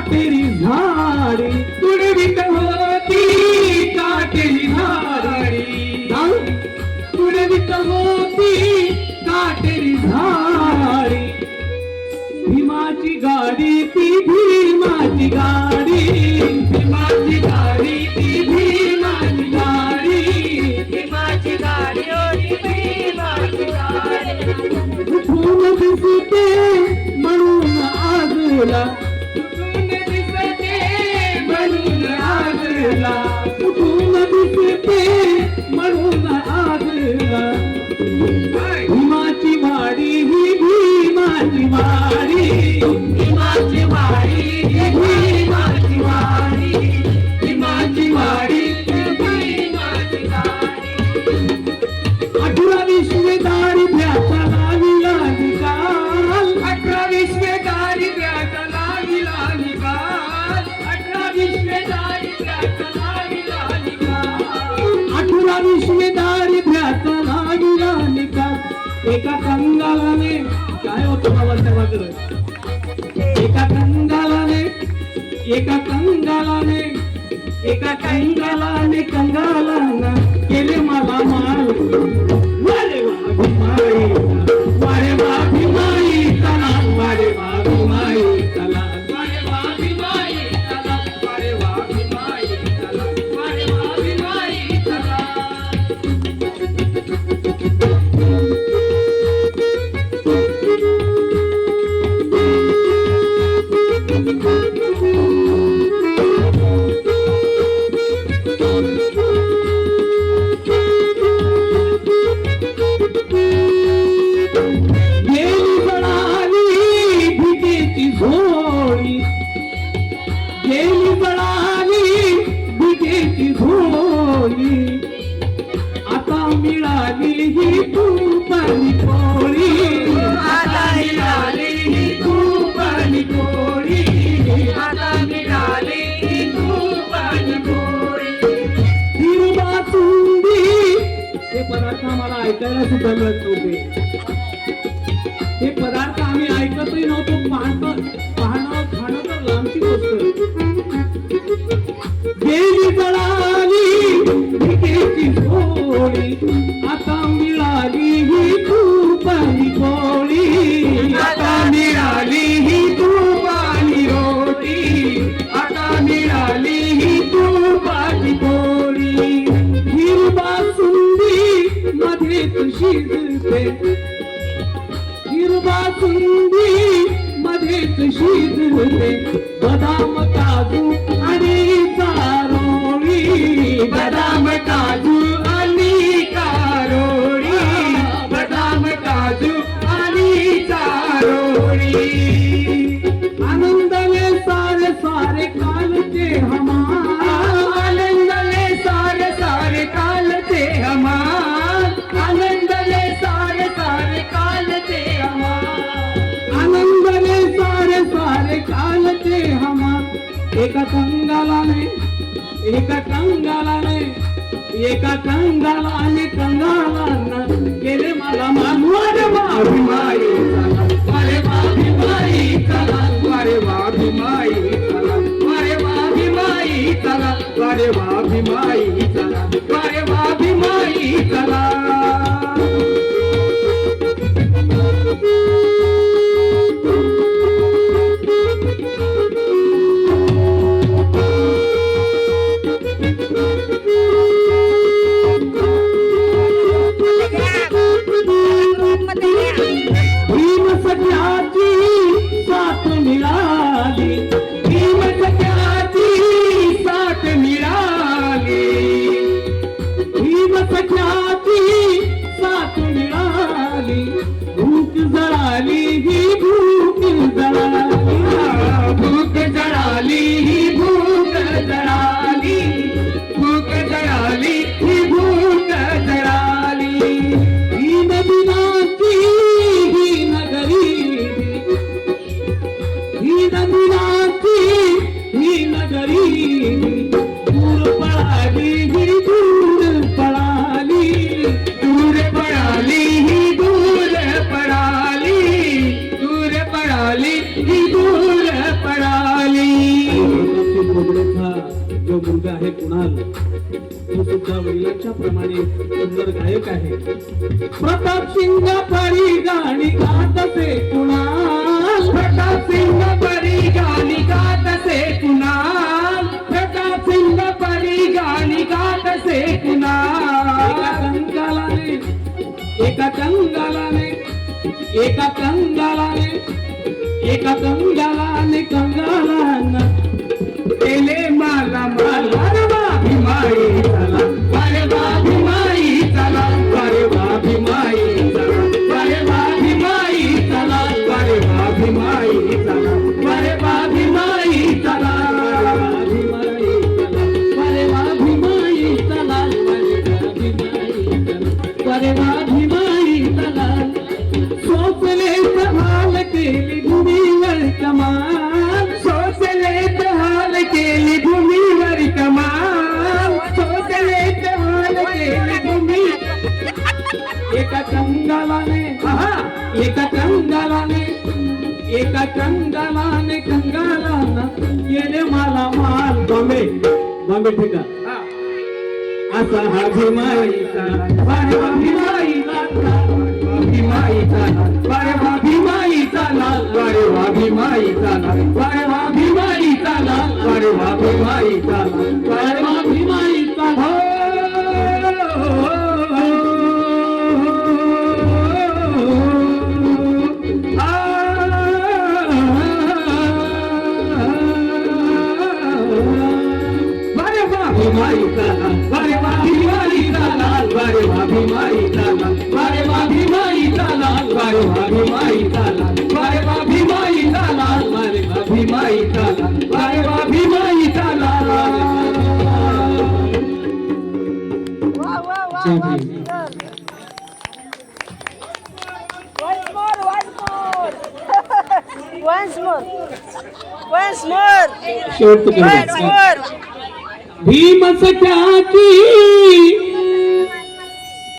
काटेरी झाडी तुडवीत होती काटेरी झाडी तुडवीत होती काटेरी झाडी भीमाची गाडी ती भीमाची गाडी. भीमाची गाडी ती भीमाची गाडी. भीमाची गाडी होती भीमाची गाडी. दिसते म्हणून आजूला आजला कुठून दिसते म्हणून आजला ही भीमाची वाडी. एका कंगालाने एका कंगालाने एका कंगालाने कंगालाना केले मला माल वारे वा भीमाई वारे वा भीमाई तना वारे पदार्थ आम्हाला ऐकायला सुद्धा मिळत नव्हते. हे पदार्थ आम्ही ऐकत एका कंगाला नाही एका कंगाला नाही एका कंगाला आणि कंगाला केले मला मानवार माई अरे बाबी माई कला अरे बाबी माई कला अरे बाबी माई कला अरे माभिमाई Güzel కంగళాలే ఏక కంగళాలే ఏక కంగళాలే కంగళాన తెలే మాల మాల రవా భిమాయి कंगालाने एका कंगालाने एका कंगालाने कंगालाना येणे मला माल. बॉम्बे बॉम्बे ठिका असा हा भीमाईचा बारे भीमाईचा बाय बारे भीमाईचा लाल. बाय बारे भीमाईचा लाल. बारे भीमाईचा लाल. बाय बारे भीमाईचा लाल. Once more. Once more. शेवट भीमसख्याची